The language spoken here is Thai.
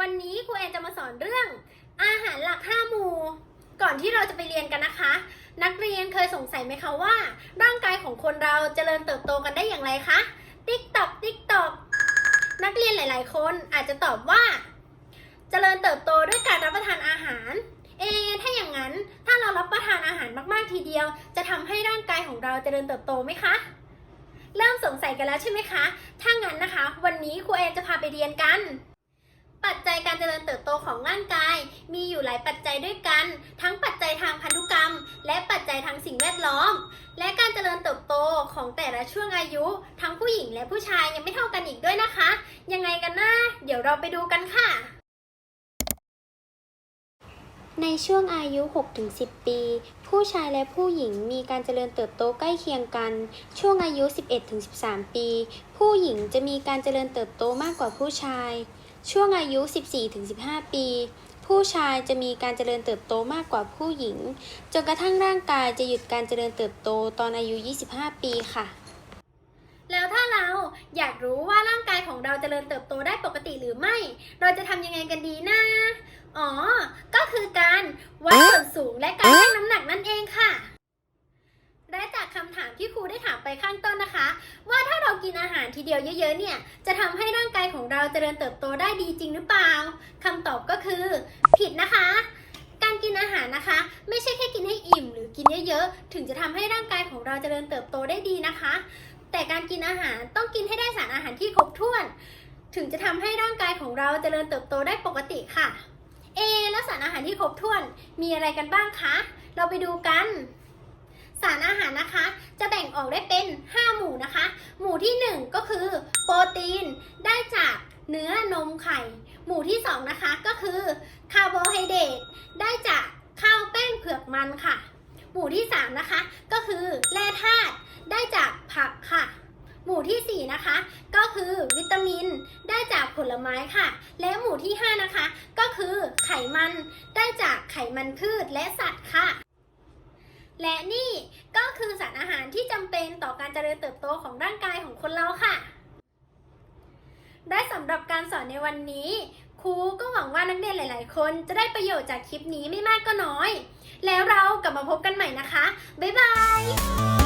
วันนี้ครูแอนจะมาสอนเรื่อง อาหารหลักห้าหมู่ ก่อนที่เราจะไปเรียนกันนะคะ นักเรียนเคยสงสัยไหมคะว่า ร่างกายของคนเราเจริญเติบโตกันได้อย่างไรคะติ๊กตอกติ๊กตอกนักเรียนหลาย ๆ คนอาจจะตอบว่าเจริญเติบโตด้วยการรับประทานอาหาร เอถ้าอย่างนั้นถ้าเรารับประทานอาหารมากๆทีเดียว จะทำให้ร่างกายของเราเจริญเติบโตไหมคะเริ่มสงสัยกันแล้วใช่ไหมคะ ถ้างั้นนะคะ วันนี้ครูแอนจะพาไปเรียนกัน ปัจจัยการเจริญเติบโตของร่างกาย มีอยู่หลายปัจจัยด้วยกัน ทั้งปัจจัยทางพันธุกรรม และปัจจัยทางสิ่งแวดล้อม และการเจริญเติบโตของแต่ละช่วงอายุ ทั้งผู้หญิงและผู้ชายยังไม่เท่ากันอีกด้วยนะคะ ยังไงกันนะเดี๋ยวเราไปดูกันค่ะ ในช่วงอายุ 6-10 ปี ผู้ชายและผู้หญิงมีการเจริญเติบโตใกล้เคียงกัน ช่วงอายุ 11-13 ปี ผู้หญิงจะมีการเจริญเติบโตมากกว่าผู้ชาย ช่วงอายุ 14-15 ปี ผู้ชายจะมีการเจริญเติบโตมากกว่าผู้หญิง จนกระทั่งร่างกายจะหยุดการเจริญเติบโตตอนอายุ 25 ปีค่ะ แล้วถ้าเราอยากรู้ว่าร่างกายของเราจเจริญเติบโตได้ปกติหรือไม่ เราจะทำยังไงกันดีนะ อ๋อ ก็คือการวัดส่วนสูงและการชั่งน้ำหนักนั่นเองค่ะและจากคำถามที่ครูได้ถามไปข้างต้นนะคะ ว่าถ้าเรากินอาหารทีเดียวเยอะๆเนี่ย จะทำให้ร่าง เราเจริญเติบโตได้ดีจริงหรือเปล่าคำตอบก็คือ ผิดนะคะ การกินอาหารนะคะ ไม่ใช่แค่กินให้อิ่ม หรือกินเยอะๆถึงจะทำให้ร่างกายของเราเจริญเติบโตได้ดีนะคะ แต่การกินอาหารต้องกินให้ได้สารอาหารที่ครบถ้วน ถึงจะทำให้ร่างกายของเราเจริญเติบโตได้ปกติค่ะเอแล้วสารอาหารที่ครบถ้วนมีอะไรกันบ้างคะ เราไปดูกัน สารอาหารนะคะ จะแบ่งออกได้เป็น 5 หมู่นะคะ หมู่ที่ 1 ก็คือ โปรตีน เนื้อนมไข่ หมู่ที่ 2 นะคะก็คือคาร์โบไฮเดรตได้จากข้าวแป้งเผือกมันค่ะ หมู่ที่ 3 นะคะ ก็คือแร่ธาตุได้จากผักค่ะ หมู่ทีสี่ 4 นะคะ ก็คือวิตามินได้จากผลไม้ค่ะ และหมู่ที่ 5 นะคะ ก็คือไขมันได้จากไขมันพืชและสัตว์ค่ะและนี่ก็คือสารอาหารที่จำเป็นต่อการเจริญเติบโตของร่างกายของคนเราค่ะำหรับการสอนในวันนี้ ครูก็หวังว่านักเรียนหลาย ๆ คนจะได้ประโยชน์จากคลิปนี้ไม่มากก็น้อย แล้วเรากลับมาพบกันใหม่นะคะ บ๊ายบาย